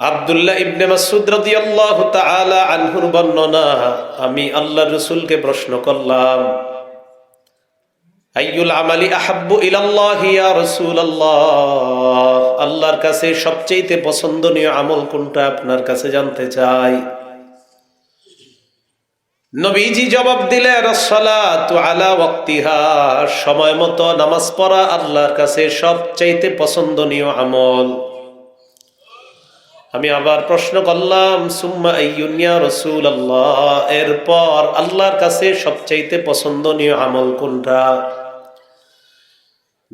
আব্দুল্লাহ ইবনে মাসুদ রাদিয়াল্লাহু তাআলা আনহুর বর্ণনা, আমি আল্লাহ রসুলকে প্রশ্ন করলাম, আইয়ুল আমালি আহাব্বু ইলাল্লাহি ইয়া রাসূলুল্লাহ? আল্লাহর কাছে সবচেয়ে পছন্দনীয় আমল কোনটা আপনার কাছে জানতে চাই? নবীজি জবাব দিলেন সালাতু আলা ওয়াক্তিহা। সময় মতো নামাজ পড়া আল্লাহর কাছে সবচাইতে পছন্দনীয় আমল। আমি আবার প্রশ্ন করলাম, সুম্মা আইয়ুনিয়া রসুল আল্লাহ এরপর আল্লাহর কাছে সবচাইতে পছন্দনীয় আমল কোনটা?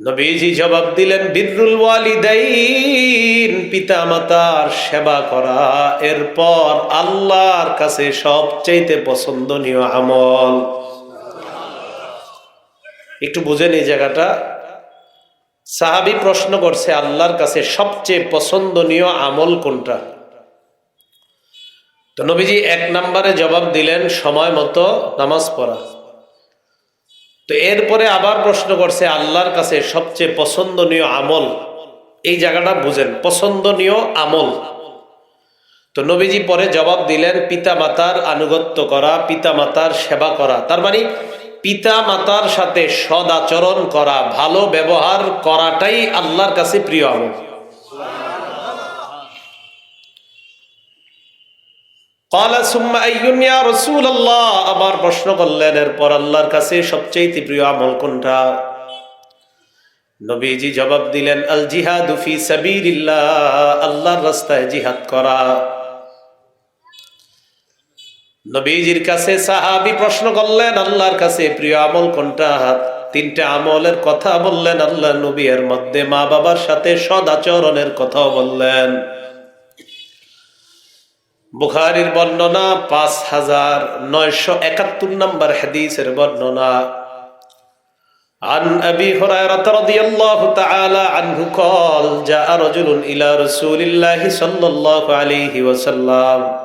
নবীজি জবাব দিলেন বিরুল ওয়ালিদাইন পিতা মাতার সেবা করা। এরপর আল্লাহর কাছে সবচাইতে পছন্দনীয় আমল। একটু বুঝেন এই জায়গাটা। সাহাবি প্রশ্ন করছে, আল্লাহর কাছে সবচেয়ে পছন্দনীয় আমল কোনটা? তো নবীজি এক নম্বরে জবাব দিলেন, সময় মতো নামাজ পড়া। তো এরপরে আবার প্রশ্ন করছে, আল্লাহর কাছে সবচেয়ে পছন্দনীয় আমল? এই জায়গাটা বুঝেন, পছন্দনীয় আমল। তো নবীজি পরে জবাব দিলেন পিতা মাতার আনুগত্য করা পিতা মাতার সেবা করা। তার মানে পিতা মাতার সাথে সদ আচরণ করা, ভালো ব্যবহার করাটাই আল্লাহর কাছে প্রিয় আমল। আবার প্রশ্ন করলেন, এরপর আল্লাহর কাছে সবচেয়ে প্রিয় আমল কোনটা? নবীজি জবাব দিলেন আল জিহাদু ফি সাবিলিল্লাহ। আল্লাহর রাস্তায় জিহাদ করা। নবীজির কাছে সাহাবি প্রশ্ন করলেন আল্লাহর কাছে প্রিয় আমল কোনটা তিনটা আমলের কথা বললেন আল্লাহ নবী এর মধ্যে মা বাবার সাথে সদাচরণের কথাও বললেন বুখারির বর্ণনা পাঁচ হাজার নয়শো একাত্তর নম্বর হাদিসের বর্ণনা عن أبي هريرة رضي الله تعالى عنه قال جاء رجل إلى رسول الله صلى الله عليه وسلم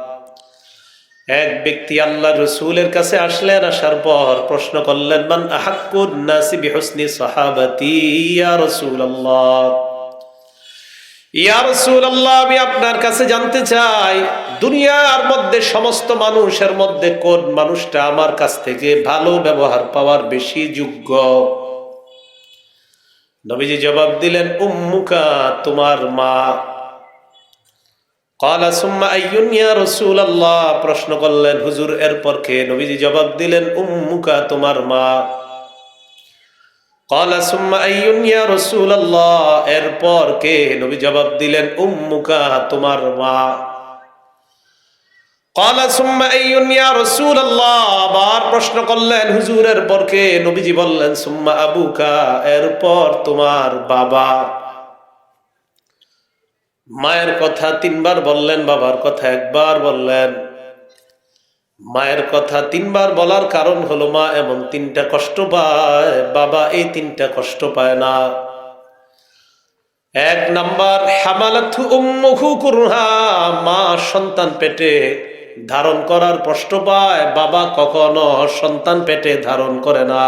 এক ব্যক্তি আল্লাহ রসুলের কাছে আসলেন আসার পর প্রশ্ন করলেন, মান আহাক্কুন নাসি বিহসনি আমি আপনার কাছে জানতে চাই, দুনিয়ার মধ্যে সমস্ত মানুষের মধ্যে কোন মানুষটা আমার কাছ থেকে ভালো ব্যবহার পাওয়ার বেশি যোগ্য? নবীজি জবাব দিলেন, উম্মুকা, তোমার মা। কলা সুম্মা আইয়ুন ইয়া রাসূলুল্লাহ। প্রশ্ন করলেন, হুজুর, এরপর কে? নবীজি জবাব দিলেন, উম্মুকা, তোমার মা। কলা সুম্মা আইয়ুন ইয়া রাসূলুল্লাহ। এরপর কে? নবী জবাব দিলেন, উম্মুকা, তোমার মা। কলা সুম্মা আইয়ুন ইয়া রাসূলুল্লাহ। আবার প্রশ্ন করলেন হুজুরের পর কে? নবীজি বললেন, সুম্মা আবুকা, এরপর তোমার বাবা। মায়ের কথা তিনবার বললেন, বাবার কথা একবার বললেন। মায়ের কথা তিনবার বলার কারণ হলো মা এমন তিনটা কষ্ট পায়, বাবা এই তিনটা কষ্ট পায় না। এক নাম্বার হামালাথু উম্মুহু কুরহা, মা সন্তান পেটে ধারণ করার কষ্ট পায়, বাবা কখনো সন্তান পেটে ধারণ করে না।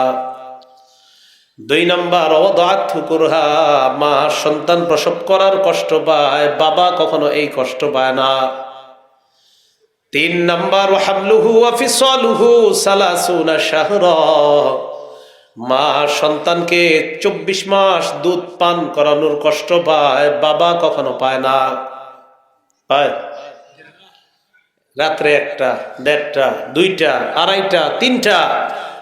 দুই নম্বর অদাথুকুরহা মা সন্তান প্রসব করার কষ্ট পায়, বাবা কখনো এই কষ্ট পায় না। তিন নম্বর হামলুহু অফিসলুহু সালাসুনা শাহর। মা সন্তানকে চব্বিশ মাস দুধ পান করানোর কষ্ট পায়, বাবা কখনো পায় না। পায়? রাত্রে একটা, দেড়টা, দুইটা, আড়াইটা, তিনটা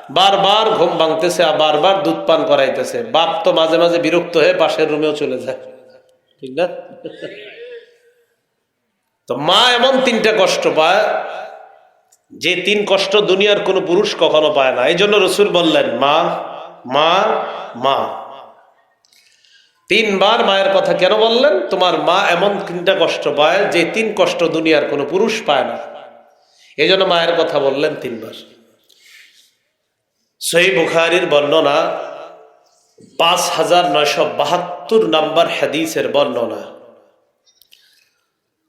বারবার ঘুম ভাঙতেছে আর বারবার দুধ পান করাইতেছে। বাপ তো মাঝে মাঝে বিরক্ত হয়ে পাশের রুমেও চলে যায়। ঠিক না? তো মা এমন তিনটা কষ্ট পায়, যে তিন কষ্ট দুনিয়ার কোনো পুরুষ কখনো পায় না। এই জন্য রসুল বললেন, মা মা মা। তিনবার মায়ের কথা কেন বললেন? তোমার মা এমন তিনটা কষ্ট পায়, যে তিন কষ্ট দুনিয়ার কোনো পুরুষ পায় না। এই জন্য মায়ের কথা বললেন তিনবার। সহি বুখারির বর্ণনা পাঁচ হাজার নয়শো বাহাত্তর নম্বর হাদিসের বর্ণনা।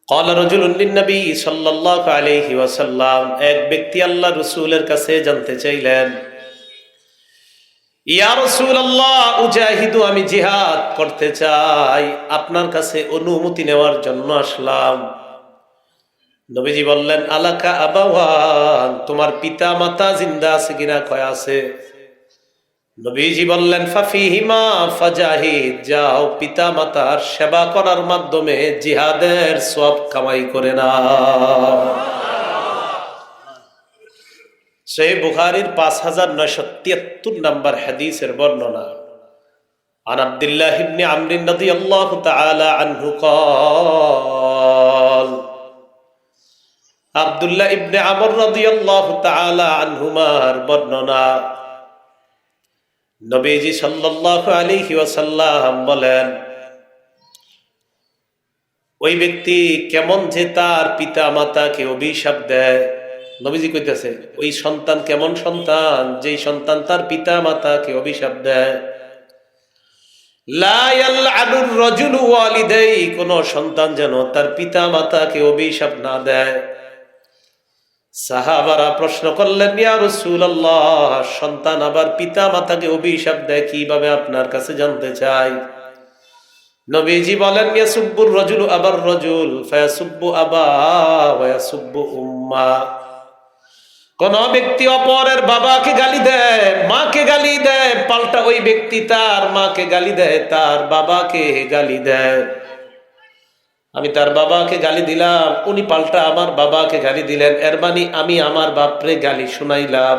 কল রজুল উল্লিনবী সাল্লাহ আলহি ওয়াসাল্লাম, এক ব্যক্তি আল্লাহ রসুলের কাছে জানতে চাইলেন, ইয়া রসুল আল্লাহ উজাহিদু, আমি জিহাদ করতে চাই। আপনার কাছে অনুমতি নেওয়ার জন্য আসলাম। নবীজি বললেন আলাকা আবাওয়ান তোমার পিতা মাতা জিন্দা আছে কিনা কয় আছে নবীজি বললেন ফাফিহিমা ফাজাহিদ যাও পিতা মাতার সেবা করার মাধ্যমে জিহাদের সব কামাই করে না সেই বুখারির পাঁচ হাজার নয়শো তিয়াত্তর নম্বর হাদিসের বর্ণনা عن عبد الله بن عمرو رضي الله تعالى عنه قال আবদুল্লাহ ইবনে আমর রাদিয়াল্লাহু তাআলা আনহুমার বর্ণনা। নবীজি সাল্লাল্লাহু আলাইহি ওয়াসাল্লাম বলেন, ওই ব্যক্তি কেমন যে তার পিতা মাতাকে অভিশাপ দেয়। নবীজি কইতাছে, ওই সন্তান কেমন সন্তান যেই সন্তান তার পিতা মাতাকে অভিশাপ দেয়? কোন সন্তান যেন তার পিতা মাতাকে অভিশাপ না দেয়। সাহাবারা প্রশ্ন করলেন সন্তান আবার পিতা মাতাকে অভিশাপ দেয়, কীভাবে আপনার কাছে জানতে চাই? নবীজি বলেন, ইয়াসুব্বুর রাজুলু আবার রাজুল, ফায়াসুব্বু আবা উম্মা। কোন ব্যক্তি অপরের বাবাকে গালি দেয়, মাকে গালি দেয়, পাল্টা ওই ব্যক্তি তার মাকে গালি দেয়, তার বাবাকে গালি দেয়। আমি তার বাবাকে গালি দিলাম, উনি পাল্টা আমার বাবাকে গালি দিলেন, এর মানে আমি আমার বাপরে গালি শুনাইলাম।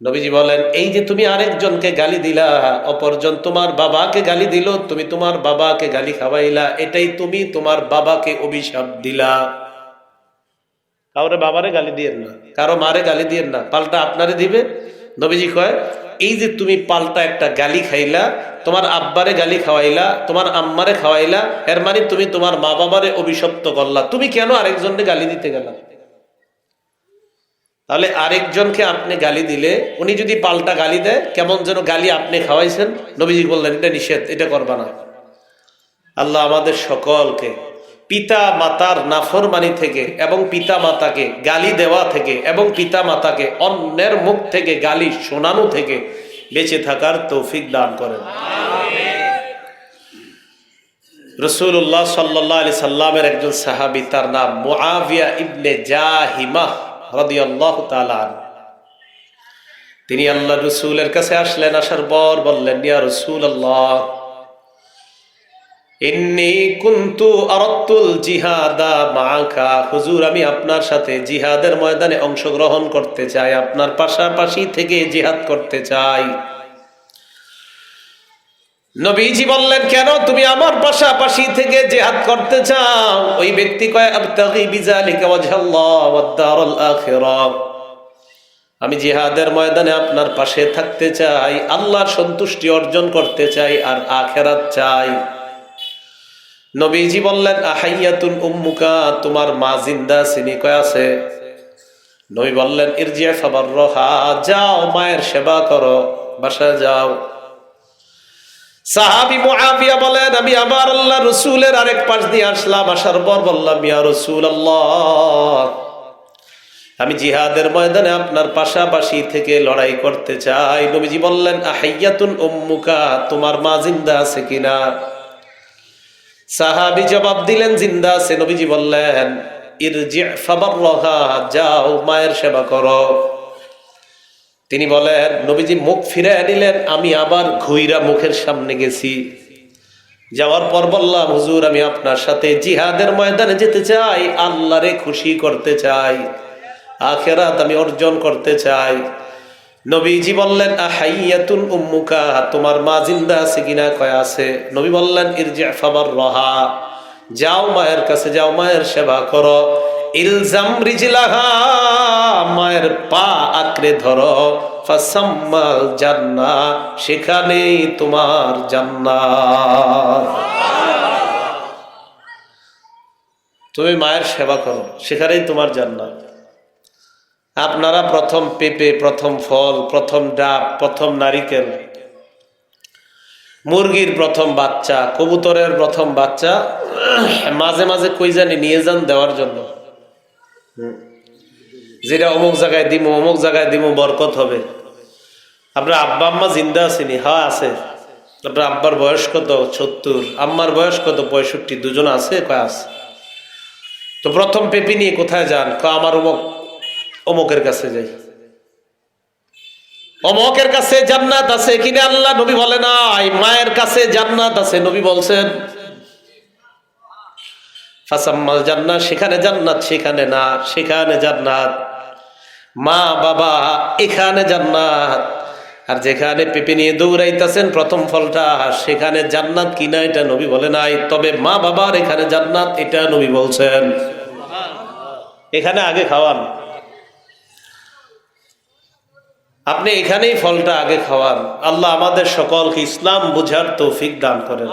নবীজি বলেন, এই যে তুমি আরেকজনকে গালি দিলা, অপরজন তোমার বাবাকে গালি দিল, তুমি তোমার বাবাকে গালি খাওয়াইলা, এটাই তুমি তোমার বাবাকে অভিশাপ দিলা। কাউরে বাবারে গালি দিয়েন না, কারও মারে গালি দিয়েন না, পাল্টা আপনারে দিবে? নবীজি কয় এই যে তুমি পাল্টা একটা গালি খাইলা, তোমার আব্বারে গালি খাওয়াইলা, তোমার আম্মারে খাওয়াইলা, এর মানে তুমি তোমার মা বাবারে অভিশপ্ত করলা। তুমি কেন আরেকজনকে গালি দিতে গেলা? তাহলে আরেকজনকে আপনি গালি দিলে, উনি যদি পাল্টা গালি দেয়, কেমন যেন গালি আপনি খাওয়াইছেন? নবীজি বললেন, এটা নিষেধ, এটা করবা না। আল্লাহ আমাদের সকলকে পিতা মাতার নাফরমানি থেকে এবং পিতা মাতাকে গালি দেওয়া থেকে এবং পিতা মাতাকে অন্যের মুখ থেকে গালি শোনানো থেকে বেঁচে থাকার তৌফিক দান করেন। রসুল্লাহ সাল্লাহ আলি সাল্লামের একজন সাহাবি, তার নাম মুআবিয়া ইবনে জাহিমা রদিয়াল্লাহ তালান তিনি আল্লাহ রসুলের কাছে আসলেন, আসার পর বললেন, ইয়া রসুল আল্লাহ ইন্নি কুন্তু আরত্তুল জিহাদা মাখা হুজুর, আমি আপনার সাথে জিহাদের ময়দানে অংশগ্রহণ করতে চাই, আপনার পাশাপাশি থেকে জিহাদ করতে চাই। নবীজি বললেন, কেন তুমি আমার পাশাপাশি থেকে জেহাদ করতে চাও? ওই ব্যক্তি কয় বিজালিকা ওয়াজহাল্লাহ ওয়াদ দারুল আখিরাহ আমি জিহাদের ময়দানে আপনার পাশে থাকতে চাই, আল্লাহর সন্তুষ্টি অর্জন করতে চাই আর আখেরাত চাই। নবীজি বললেন, আহাইয়াতুন উম্মুকা, তোমার মা জিন্দা, সিনি আছে? নবী বললেন ইরজিয়া ফাবার রহা যাও, মায়ের সেবা করো, বাসায় যাও। সাহাবি মুআবিয়া বলেন, আমি আবার আল্লাহ রসুলের আরেক পাশ দিয়ে আসলাম, আসার পর বললাম, ইয়া রসুল আমি জিহাদের ময়দানে আপনার পাশাপাশি থেকে লড়াই করতে চাই। নবীজি বললেন, আহাইয়াতুন উম্মুকা, তোমার মা জিন্দা আছে কিনা? সাহাবি জবাব দিলেন, জিন্দা আছে নবীজি বললেন যাও, মায়ের সেবা করো। তিনি বলেন, নবীজি মুখ ফিরে নিলেন আমি আবার ঘুইরা মুখের সামনে গেছি। যাওয়ার পর বললাম, হুজুর, আমি আপনার সাথে জিহাদের ময়দানে যেতে চাই, আল্লাহরে খুশি করতে চাই, আখেরাত আমি অর্জন করতে চাই। নবীজি বললেন, আহাইয়াতুন উম্মুকা, তোমার মা জিন্দা আছে কিনা কয় আছে? নবী বললেন, ইরজা ফাবার রহা, যাও মায়ের কাছে, যাও মায়ের সেবা করো। ইলজাম রিজলাহা, মায়ের পা আঁকড়ে ধরো। ফাসাম্মাল জান্না, সেখানেই তোমার জান্নাত তুমি মায়ের সেবা করো, সেখানেই তোমার জান্নাত। আপনারা প্রথম পেঁপে, প্রথম ফল, প্রথম ডাব, প্রথম নারিকেল, মুরগির প্রথম বাচ্চা, কবুতরের প্রথম বাচ্চা, মাঝে মাঝে কই জানি নিয়ে যান দেওয়ার জন্য। যেটা অমুক জায়গায় দিমু, অমুক জায়গায় দিমু, বরকত হবে। আপনার আব্বা, আম্মা জিন্দা আছেনি? হ্যাঁ আছে। আপনার আব্বার বয়স কত? সত্তর। আম্মার বয়স কত? পঁয়ষট্টি। দুজন আছে? কয় আছে? তো প্রথম পেপি নিয়ে কোথায় যান? ক আমার অমুক অমুকের কাছে যাই। অমকের কাছে জান্নাত আছে কিনে আল্লাহ নবী বলে নাই। মায়ের কাছে জান্নাত আছে, নবী বলছেন ফাসাম্মাল জান্নাত, সেখানে জান্নাত, সেখানে না, সেখানে জান্নাত। মা, বাবা, এখানে জান্নাত। আর যেখানে পেপে নিয়ে দৌড়াইতেছেন প্রথম ফলটা, সেখানে জান্নাত কিনা এটা নবী বলে নাই। তবে মা, বাবার এখানে জান্নাত, এটা নবী বলছেন। এখানে আগে খাওয়ান। আপনি এখানেই ফলটা আগে খাওয়ান। আল্লাহ আমাদের সকলকে ইসলাম বুঝার তৌফিক দান করেন।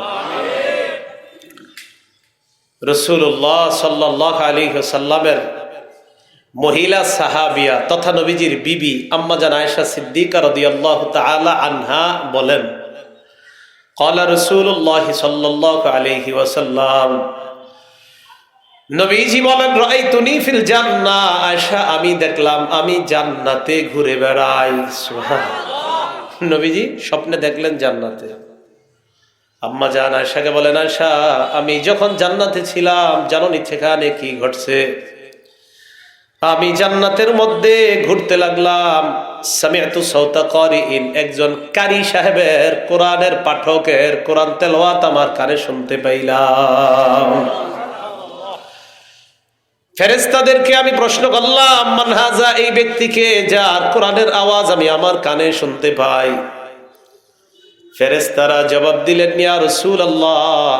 রসুল্লাহ সাল্লাহ আলী সাল্লামের মহিলা সাহাবিয়া তথা নবীজির বিবি আম্মা জান আয়সা সিদ্দিকা রদিয়াল্লাহ তালা আনহা বলেন কলা রসুল্লাহ সাল্লাহ আলিহি ওসাল্লাম নবীজি বলেন, রাইতুনি ফিল জান্নাহ। আয়েশা, আমি দেখলাম, আমি জান্নাতে ঘুরে বেড়াই। নবীজি স্বপ্নে দেখলেন জান্নাতে। আম্মা জান আয়েশাকে বলেন, আয়েশা, আমি যখন জান্নাতে ছিলাম, জাননি সেখানে কি ঘটছে? আমি জান্নাতের মধ্যে ঘুরতে লাগলাম। সামিয়াতু সৌতা করিন একজন কারি সাহেবের কোরআনের পাঠকের কোরআন তেলাওয়াত আমার কানে শুনতে পাইলাম। ফেরেস্তাদেরকে আমি প্রশ্ন করলাম মানহাজা এই ব্যক্তিকে যার কোরআনের আওয়াজ আমি আমার কানে শুনতে পাই? ফেরেস্তারা জবাব দিলেন, ইয়া রসুল আল্লাহ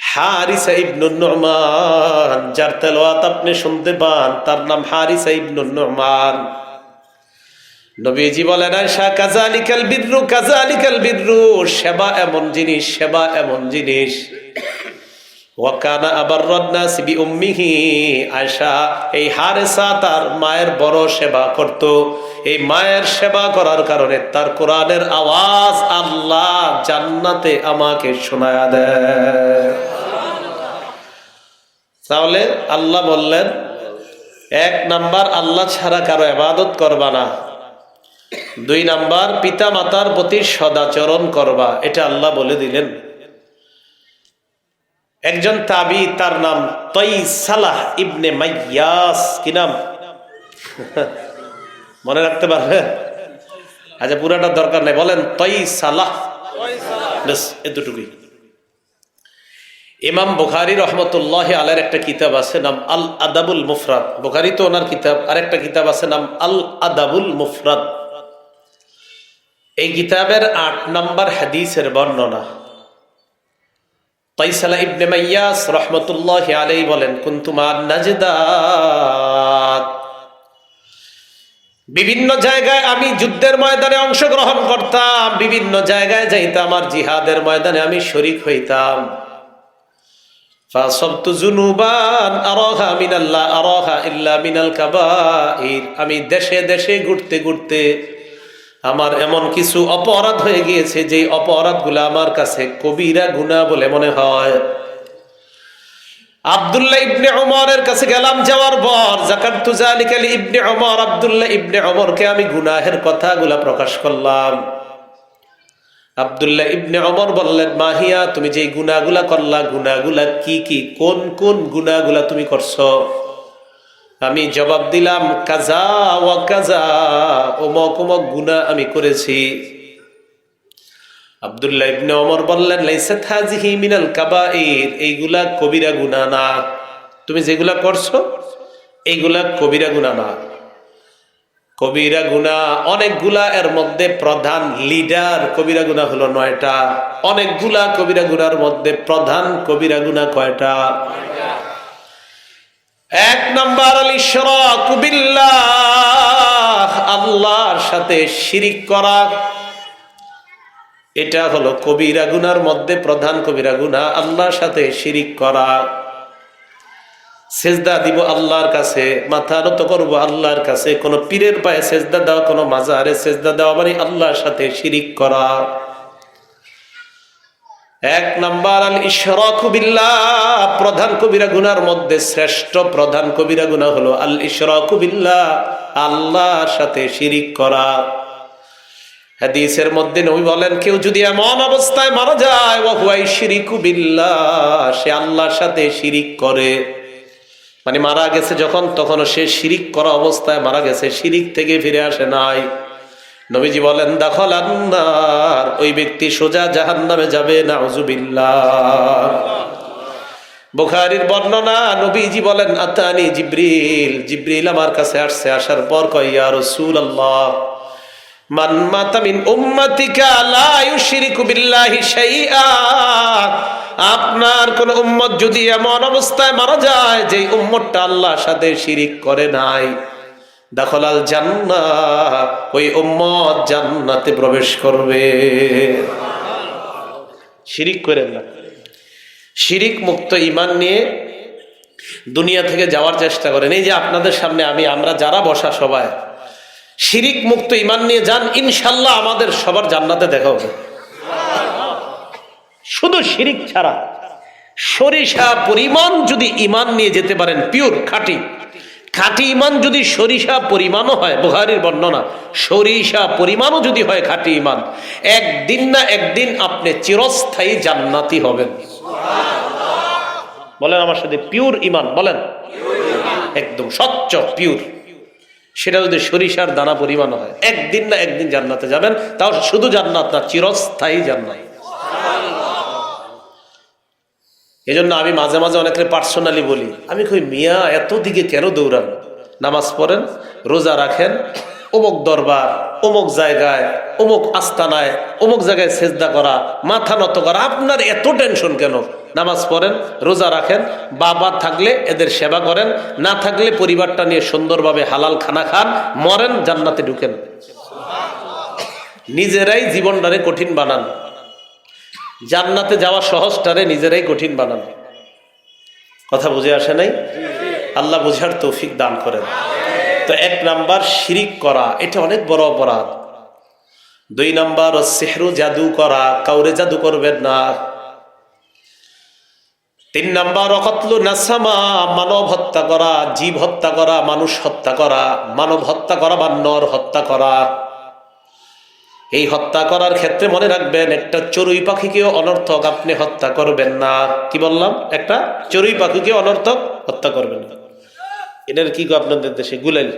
হারিসা ইবনুন নুমান, যার তেলাওয়াত আপনি শুনতে পান, তার নাম হারিসা ইবনুন নুমান। নবীজি বলেন আয়সা কাজালিকাল বিদ্রু কাজালিকাল বিদ্রু সেবা এমন জিনিস, সেবা এমন জিনিস। ওয়াকানা আবার এই বড় সেবা করত। এই মায়ের সেবা করার কারণে তার কোরআনের আওয়াজ আল্লাহ জান্নাতে আমাকে শোনায়া তাহলে আল্লাহ বললেন, এক নাম্বার আল্লাহ ছাড়া কারও আবাদত করবা না। দুই নাম্বার পিতা মাতার প্রতি সদাচরণ করবা, এটা আল্লাহ বলে দিলেন। একজন তাবি, তার নাম তৈ সালাহ ইবনে মাইয়াস। কি নাম? মনে রাখতে পারবে? আচ্ছা পুরাটা দরকার নেই। বলেন তৈ সালাহ বেশ, এতটুকুই। ইমাম বুখারি রহমতুল্লাহ আলের একটা কিতাব আছে, নাম আল আদাবুল মুফরাদ। বুখারি তো ওনার কিতাব আর একটা কিতাব আছে, নাম আল আদাবুল মুফরাদ। এই কিতাবের আট নম্বর হাদিসের বর্ণনা। তাইসালা ইবনে মাইয়াস রহমতুল্লাহ আলাই বলেন কুন্তুমার নাজদাত বিভিন্ন জায়গায় আমি যুদ্ধের ময়দানে অংশগ্রহণ করতাম, বিভিন্ন জায়গায় যাইতাম আর জিহাদের ময়দানে আমি শরিক হইতাম। আমি দেশে দেশে ঘুরতে ঘুরতে আমার এমন কিছু অপরাধ হয়ে গিয়েছে যে অপরাধগুলো আমার কাছে কবিরা গুণা বলে মনে হয়। আব্দুল্লাহ ইবনে কাছে গেলাম তুজালিকালি ইবনে ইবনে আমি গুনাহের কথাগুলা প্রকাশ করলাম। আব্দুল্লাহ ইবনে বললেন, মাহিয়া, তুমি যে গুনাগুলা করলা গুনাগুলা কি কি, কোন কোন গুনাগুলা তুমি করছ? আমি জবাব দিলাম, কাজা ওয়া কাজা ওমক ওমক গুনা আমি করেছি। আব্দুল্লাহ ইবনে ওমর বললেন, লাইসাত হাজিহি মিনাল কাবাইর, এইগুলা কবিরা গুনাহ না। তুমি যেগুলা করছ এইগুলা কবিরা গুনাহ না। কবিরা গুনা অনেকগুলা, এর মধ্যে প্রধান লিডার কবিরা গুনা হলো নয়টা। অনেকগুলা কবিরা গুনার মধ্যে প্রধান কবিরা গুনা কয়টা? এক নম্বর আল বিল্লাহ, আল্লাহর সাথে শিরিক করা। এটা হলো কবিরা গুনার মধ্যে প্রধান কবিরা গুনা, আল্লাহর সাথে শিরিক করা। সেজদা দিব আল্লাহর কাছে, মাথা নত করব আল্লাহর কাছে, কোন পীরের পায়ে সেজদা দেওয়া, কোন মাজারে সেজদা দেওয়া মানে আল্লাহর সাথে শিরিক করা। এক নাম্বার, আল ইশরাকু বিল্লাহ। প্রধান কবিরা গুনার মধ্যে শ্রেষ্ঠ প্রধান কবিরা গুনাহ হলো আল ইশরাকু বিল্লাহ, আল্লাহর সাথে শিরিক করা। হাদিসের মধ্যে নবী বলেন, কেউ যদি এমন অবস্থায় মারা যায় ও হুয়াই শিরিকু বিল্লাহ, সে আল্লাহর সাথে শিরিক করে। মানে মারা গেছে যখন তখন সে শিরিক করা অবস্থায় মারা গেছে, শিরিক থেকে ফিরে আসে নাই। নবীজি বলেন, দখল আন্নার, ওই ব্যক্তি সোজা জাহান নামে যাবে না বুখারির বর্ণনা, নবীজি বলেন, আতানি জিব্রিল জিব্রিল আমার কাছে আসছে, আসার পর কয়, ইয়া রাসূলুল্লাহ, মান মাতা মিন উম্মাতিকা লা ইউশরিকু বিল্লাহি শাইআ। আপনার কোন উম্মত যদি এমন অবস্থায় মারা যায় যে উম্মতটা আল্লাহর সাথে শিরিক করে নাই দখলাল জান্না ওই উম্মত জান্নাতে প্রবেশ করবে। শিরিক করেন না। শিরিক মুক্ত ইমান নিয়ে দুনিয়া থেকে যাওয়ার চেষ্টা করেন। এই যে আপনাদের সামনে আমি, আমরা যারা বসা সবাই, শিরিক মুক্ত ইমান নিয়ে যান, ইনশাল্লাহ আমাদের সবার জান্নাতে দেখা হবে। শুধু শিরিক ছাড়া, সরিষা পরিমাণ যদি ইমান নিয়ে যেতে পারেন, পিওর খাঁটি খাঁটি ইমান যদি সরিষা পরিমাণও হয় বুহারির বর্ণনা, সরিষা পরিমাণও যদি হয় খাঁটি ইমান, একদিন না একদিন আপনি চিরস্থায়ী জান্নাতি হবেন। বলেন আমার সাথে পিওর ইমান, বলেন। একদম স্বচ্ছ পিওর সেটা যদি সরিষার দানা পরিমাণ হয়, একদিন না একদিন জান্নাতে যাবেন, তাও শুধু জান্নাত না, চিরস্থায়ী জান্নাত। এই জন্য আমি মাঝে মাঝে অনেকের পার্সোনালি বলি, আমি কই, মিয়া, এত দিকে কেন দৌড়ান? নামাজ পড়েন, রোজা রাখেন, অমুক দরবার, অমুক জায়গায়, অমুক আস্তানায়, অমুক জায়গায় সেজদা করা, মাথা নত করা, আপনার এত টেনশন কেন? নামাজ পড়েন, রোজা রাখেন, বাবা থাকলে এদের সেবা করেন, না থাকলে পরিবারটা নিয়ে সুন্দরভাবে হালাল খানা খান, মরেন, জান্নাতে ঢুকেন। নিজেরাই জীবনটারে কঠিন বানান। জান্নাতে যাওয়া সহজটারে নিজেরাই কঠিন বানান কথা বুঝে আসে নাই? আল্লাহ বুঝার তৌফিক দান করেন। তো এক নাম্বার, শিরিক করা, এটা অনেক বড় অপরাধ। দুই নাম্বার, সেহরু জাদু করা, কাউরে জাদু করবেন না। তিন নাম্বার, অকতলু নাসামা, মানব হত্যা করা, জীব হত্যা করা, মানুষ হত্যা করা, মানব হত্যা করা বা নর হত্যা করা। এই হত্যা করার ক্ষেত্রে মনে রাখবেন, একটা চড়ুই পাখিকেও অনর্থক আপনি হত্যা করবেন না। কি বললাম? একটা চড়ুই পাখিকে অনর্থক হত্যা করবেন না। এটার কি কো আপনাদের দেশে? গুলাইল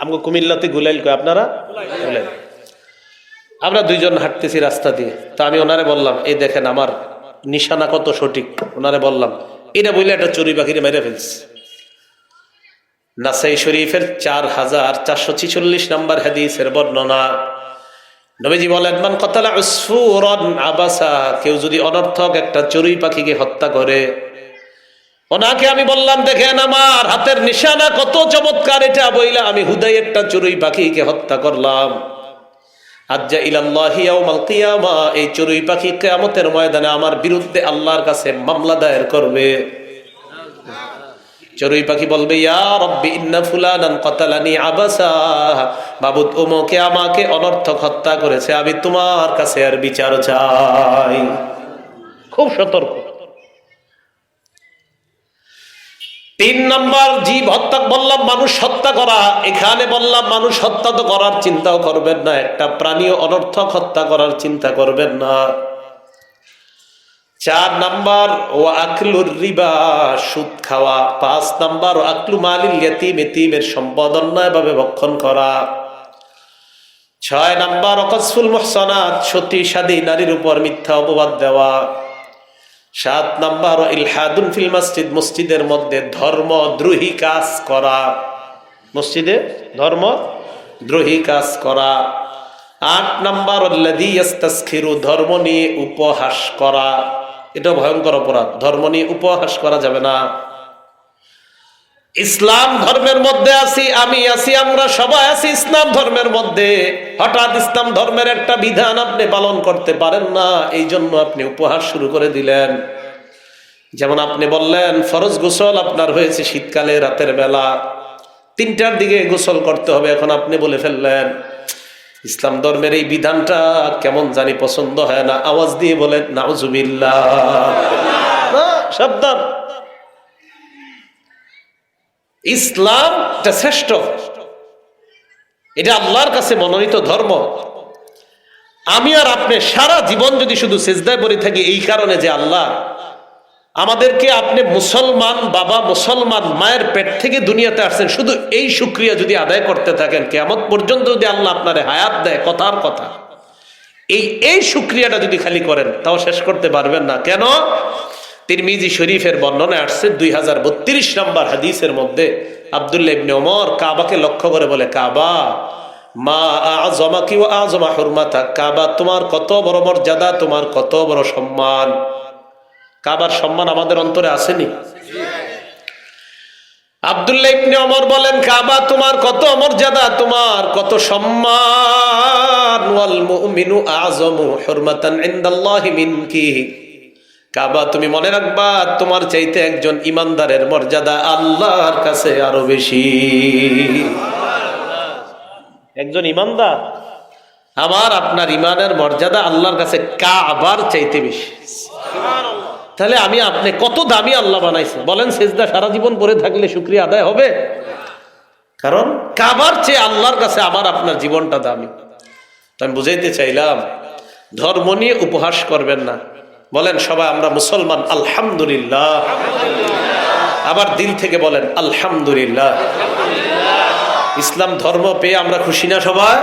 আমাকে কুমিল্লাতে গুলাইল কয়, আপনারা? গুলাইল আমরা দুইজন হাঁটতেছি রাস্তা দিয়ে। তো আমি ওনারে বললাম, এই দেখেন আমার নিশানা কত সঠিক? ওনারে বললাম, এটা বললে একটা চড়ুই পাখিরে মেরে ফেলছে। নাসাই শরীফের চার হাজার চারশো ছিচল্লিশ নম্বর হাদিসের বর্ণনা নবীজি বলেন, মান কতালা উসফুরন আবাসা কেউ যদি অনর্থক একটা চড়ুই পাখিকে হত্যা করে। ওনাকে আমি বললাম, দেখেন আমার হাতের নিশানা কত চমৎকার, এটা বইলা আমি হুদাই একটা চড়ুই পাখিকে হত্যা করলাম। আজ্জা ইলাল্লাহি ইয়াউমাল কিয়ামা এই চড়ুই পাখি কিয়ামতের ময়দানে আমার বিরুদ্ধে আল্লাহর কাছে মামলা দায়ের করবে। চড়ুই পাখি বলবে, ইয়া ওমকে আমাকে অনর্থক হত্যা করেছে, আমি তোমার কাছে আর বিচার চাই। খুব সতর্ক। তিন নম্বর, জীব হত্যা বললাম, মানুষ হত্যা করা। এখানে বললাম, মানুষ হত্যা তো করার চিন্তাও করবেন না, একটা প্রাণী অনর্থক হত্যা করার চিন্তা করবেন না। চার নাম্বার, ও আকলুর রিবা সুদ খাওয়া। পাঁচ নাম্বার ও আকলু মালিল ইয়তিম এতিমের সম্পদ অন্যায়ভাবে ভক্ষণ করা। ছয় নাম্বার, অকসফুল মোহসনাত সতী সাদী নারীর উপর মিথ্যা অপবাদ দেওয়া। সাত নাম্বার, ইলহাদুন ফিল মসজিদ মসজিদের মধ্যে ধর্ম দ্রোহী কাজ করা। মসজিদে ধর্ম দ্রোহী কাজ করা। আট নাম্বার ধর্ম নিয়ে উপহাস করা। এটা ভয়ঙ্কর অপরাধ। ধর্ম নিয়ে উপহাস করা যাবে না। ইসলাম ধর্মের মধ্যে আছি, আমি আছি, আমরা সবাই আছি ইসলাম ধর্মের মধ্যে। হঠাৎ ইসলাম ধর্মের একটা বিধান আপনি পালন করতে পারেন না এই জন্য আপনি উপহাস শুরু করে দিলেন। যেমন আপনি বললেন, ফরজ গোসল আপনার হয়েছে শীতকালে, রাতের বেলা। তিনটার দিকে গোসল করতে হবে, এখন আপনি বলে ফেললেন। ইসলাম ধর্মের এই বিধানটা কেমন জানি পছন্দ হয় না। আওয়াজ দিয়ে বলেন নাউজুবিল্লা সাবধান। ইসলাম শ্রেষ্ঠ। এটা আল্লাহর কাছে মনোনীত ধর্ম। আমি আর আপনি সারা জীবন যদি শুধু সেজদায় পড়ে থাকি, এই কারণে যে আল্লাহ আমাদেরকে আপনি মুসলমান, বাবা মুসলমান, মায়ের পেট থেকে দুনিয়াতে আসছেন, শুধু এই সুক্রিয়া যদি আদায় করতে থাকেন কেমন পর্যন্ত যদি আল্লাহ আপনারে হায়াত দেয়, কথার কথা। এই এই সুক্রিয়াটা যদি খালি করেন, তাও শেষ করতে পারবেন না। কেন? তিরমিজি শরীফের বর্ণনা আসছে দুই হাজার বত্রিশ নম্বর হাদিসের মধ্যে, আবদুল্লাহ ইবনে ওমর কাবাকে লক্ষ্য করে বলে, কাবা, মা আজমা কি আজমা হুরমাতা। কাবা, তোমার কত বড় মর্যাদা, তোমার কত বড় সম্মান। কাবার সম্মান আমাদের অন্তরে আসেনি? ইবনে ওমর বলেন, কাবা তোমার কত তোমার কত সম্মান। কাবা, তুমি মনে রাখবা, তোমার চাইতে একজন ইমানদারের মর্যাদা আল্লাহর কাছে আরও বেশি। একজন ইমানদার? আমার আপনার ইমানের মর্যাদা আল্লাহর কাছে কাবার চাইতে বেশি। তাহলে আমি আপনি কত দামি আল্লাহ বানাইছে বলেন, সেজদা সারা জীবন পরে থাকলে শুক্রিয়া আদায় হবে? কারণ কাবার চেয়ে আল্লাহর কাছে আমার আপনার জীবনটা দামি। আমি বুঝাইতে চাইলাম, ধর্ম নিয়ে উপহাস করবেন না। বলেন, সবাই, আমরা মুসলমান, আলহামদুলিল্লাহ। আবার দিল থেকে বলেন, আলহামদুলিল্লাহ। ইসলাম ধর্ম পেয়ে আমরা খুশি না সবাই?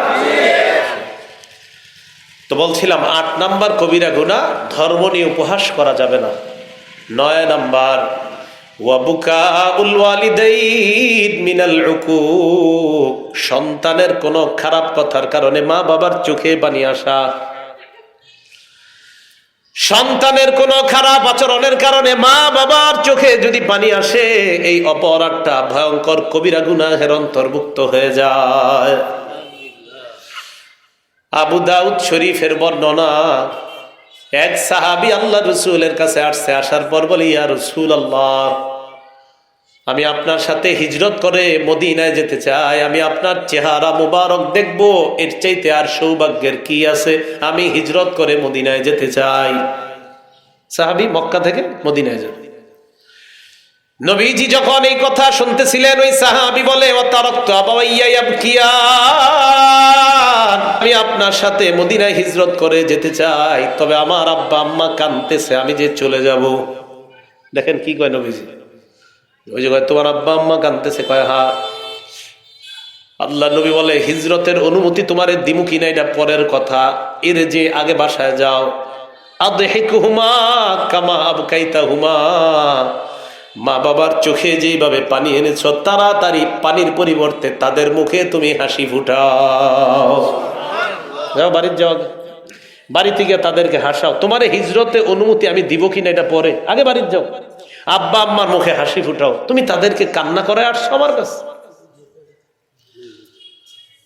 তো বলছিলাম, আট নাম্বার কবিরা গুণা ধর্ম নিয়ে উপহাস করা যাবে না। নয় নাম্বার সন্তানের কোনো খারাপ কথার কারণে মা বাবার চোখে পানি আসা। সন্তানের কোনো খারাপ আচরণের কারণে মা বাবার চোখে যদি পানি আসে, এই অপরাধটা ভয়ঙ্কর কবিরা গুনাহের অন্তর্ভুক্ত হয়ে যায়। আবু দাউদ শরীফের বর্ণনা, এক সাহাবি আল্লাহ রসুলের কাছে আসছে, আসার পর বলি, ইয়া রসুল আল্লাহ আমি আপনার সাথে হিজরত করে মদিনায় যেতে চাই, আমি আপনার চেহারা মুবারক দেখব, এর চাইতে আর সৌভাগ্যের কি আছে? আমি হিজরত করে মদিনায় যেতে চাই। সাহাবি মক্কা থেকে মদিনায় যাবে নবীজি যখন এই কথা শুনতেছিলেন, ওই সাহাবি বলে ও তারক্ত আমি আপনার সাথে মদিনায় হিজরত করে যেতে চাই, তবে আমার আব্বা আম্মা কানতেছে আমি যে চলে যাব। দেখেন কি কয় নবীজি? ওই যে কয়, তোমার আব্বা আম্মা কানতেছে কয়, হা। আল্লাহ নবী বলে, হিজরতের অনুমতি তোমার দিমু কিনা, এটা পরের কথা। এর যে আগে বাসায় যাও। আদেহিক হুমা কামা আবকাইতা হুমা মা বাবার চোখে যেভাবে পানি এনেছ, তাড়াতাড়ি পানির পরিবর্তে তাদের মুখে তুমি হাসি ফুটাও। যাও বাড়ির যাও আগে। বাড়ি থেকে তাদেরকে হাসাও। তোমার হিজরতে অনুমতি আমি দিব কিনা এটা পরে। আগে বাড়ির যাও। আব্বা, আম্মার মুখে হাসি ফুটাও। তুমি তাদেরকে কান্না করে আসছো আমার কাছে।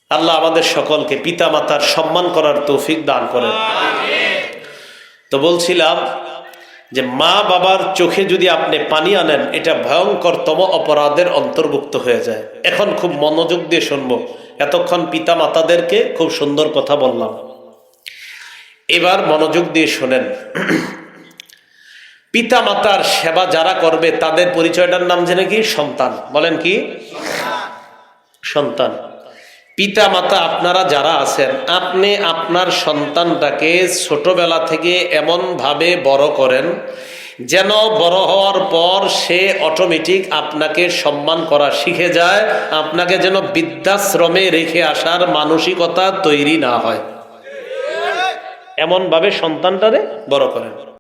আল্লাহ আমাদের সকলকে পিতা মাতার সম্মান করার তৌফিক দান করেন। তো বলছিলাম যে মা বাবার চোখে যদি আপনি পানি আনেন, এটা ভয়ঙ্করতম অপরাধের অন্তর্ভুক্ত হয়ে যায়। এখন খুব মনোযোগ দিয়ে শুনব। এতক্ষণ পিতা মাতাদেরকে খুব সুন্দর কথা বললাম। এবার মনোযোগ দিয়ে শোনেন। পিতা মাতার সেবা যারা করবে, তাদের পরিচয়টার নাম জেনে কি সন্তান। বলেন কি? সন্তান। পিতা মাতা আপনারা যারা আছেন, আপনি আপনার সন্তানটাকে ছোটবেলা থেকে এমন ভাবে বড় করেন যেন বড় হওয়ার পর সে অটোমেটিক আপনাকে সম্মান করা শিখে যায়, আপনাকে যেন বৃদ্ধাশ্রমে রেখে আসার মানসিকতা তৈরি না হয়। এমন ভাবে সন্তানটারে বড় করেন।